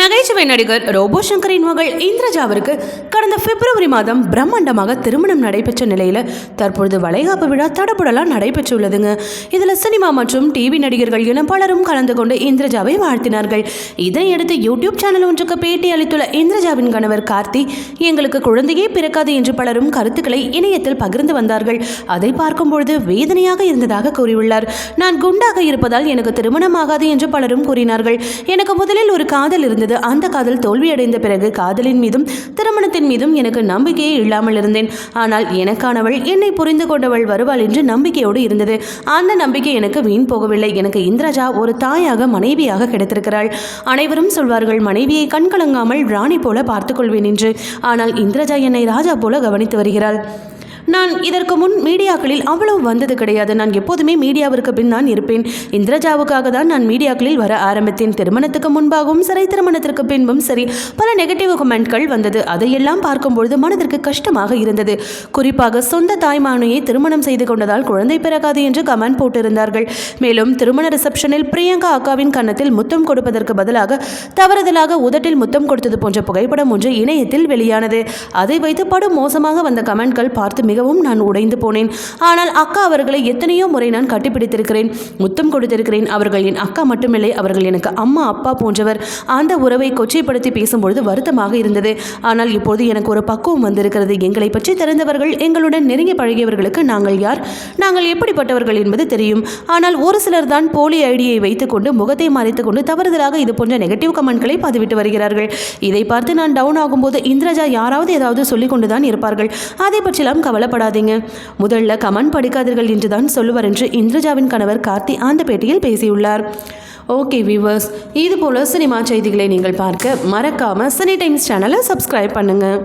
நகைச்சுவை நடிகர் ரோபோ சங்கரின் மகள் இந்திரஜாவிற்கு கடந்த பிப்ரவரி மாதம் பிரம்மாண்டமாக திருமணம் நடைபெற்ற நிலையில் தற்பொழுது வளைகாப்பு விழா தடபுடலாக நடைபெற்றுள்ளதுங்க. இதில் சினிமா மற்றும் டிவி நடிகர்கள் என பலரும் கலந்து கொண்டு இந்திரஜாவை வாழ்த்தினார்கள். இதனையடுத்து யூடியூப் சேனல் ஒன்றுக்கு பேட்டி அளித்துள்ள இந்திரஜாவின் கணவர் கார்த்தி எங்களுக்கு குழந்தையே பிறக்காது என்று பலரும் கருத்துக்களை இணையத்தில் பகிர்ந்து வந்தார்கள். அதை பார்க்கும்பொழுது வேதனையாக இருந்ததாக கூறியுள்ளார். நான் குண்டாக இருப்பதால் எனக்கு திருமணமாகாது என்று பலரும் கூறினார்கள். எனக்கு முதலில் ஒரு காதல் இருந்தது. அந்த காதல் தோல்வியடைந்த பிறகு காதலின் மீதும் திருமணத்தின் மீதும் எனக்கு நம்பிக்கையே இல்லாமல் இருந்தேன். ஆனால் எனக்கானவள் என்னை புரிந்து கொண்டவள் வருவாள் என்று நம்பிக்கையோடு இருந்தது. அந்த நம்பிக்கை எனக்கு வீண் போகவில்லை. எனக்கு இந்திரஜா ஒரு தாயாக மனைவியாக கிடைத்திருக்கிறாள். அனைவரும் சொல்வார்கள் மனைவியை கண்கலங்காமல் ராணி போல பார்த்துக்கொள்வேன் என்று. ஆனால் இந்திரஜா என்னை ராஜா போல கவனித்து வருகிறாள். நான் இதற்கு முன் மீடியாக்களில் அவ்வளவு வந்தது கிடையாது. நான் எப்போதுமே மீடியாவிற்கு பின் நான் இருப்பேன். இந்திரஜாவுக்காக தான் நான் மீடியாக்களில் வர ஆரம்பித்தேன். திருமணத்துக்கு முன்பாகவும் சரி திருமணத்திற்கு பின்பும் சரி பல நெகட்டிவ் கமெண்ட்கள் வந்தது. அதையெல்லாம் பார்க்கும்பொழுது மனதிற்கு கஷ்டமாக இருந்தது. குறிப்பாக சொந்த தாய்மானையை திருமணம் செய்து கொண்டதால் குழந்தை பிறக்காது என்று கமெண்ட் போட்டிருந்தார்கள். மேலும் திருமண ரிசப்ஷனில் பிரியங்கா அக்காவின் கன்னத்தில் முத்தம் கொடுப்பதற்கு பதிலாக தவறுதலாக உதட்டில் முத்தம் கொடுத்தது போன்ற புகைப்படம் ஒன்று இணையத்தில் வெளியானது. அதை வைத்து படும் மோசமாக வந்த கமெண்ட்கள் பார்த்து மிகவும் நான் உடைந்து போனேன். ஆனால் அக்கா அவர்களை எத்தனையோ முறை நான் கட்டிப்பிடித்திருக்கிறேன். முத்தம் கொடுத்திருக்கிறேன். அவர்கள் என் அக்கா மட்டுமில்லை அவர்கள் எனக்கு அம்மா அப்பா போன்றவர். அந்த உறவை கொச்சைப்படுத்தி பேசும்பொழுது வருத்தமாக இருந்தது. ஆனால் இப்போது எனக்கு ஒரு பக்குவம் வந்திருக்கிறது. எங்களை பற்றி தெரிந்தவர்கள் எங்களுடன் நெருங்கி பழகியவர்களுக்கு நாங்கள் யார்? நாங்கள் எப்படிப்பட்டவர்கள் என்பது தெரியும். ஆனால் ஒரு சிலர் தான் போலி ஐடியை வைத்துக்கொண்டு முகத்தை மறைத்துக்கொண்டு தவறுதலாக இது போன்ற நெகட்டிவ் கமெண்ட்களை பதிவிட்டு வருகிறார்கள். இதை பார்த்து நான் டவுன் ஆகும்போது இந்திரஜா யாராவது ஏதாவது சொல்லிக் கொண்டுதான் இருப்பார்கள். அதை பற்றிலாம் கவலைப்படாதீங்க. முதல்ல கமெண்ட் படிக்காதீர்கள் என்று தான் சொல்லுவார் என்று இந்திரஜாவின் கணவர் கார்த்தி அந்த பேட்டியில் பேசியுள்ளார். ஓகே வியூவர்ஸ் இது போல சினிமா செய்திகளை நீங்கள் பார்க்க மறக்காமல் சினி டைம்ஸ் சேனலை சப்ஸ்கிரைப் பண்ணுங்கள்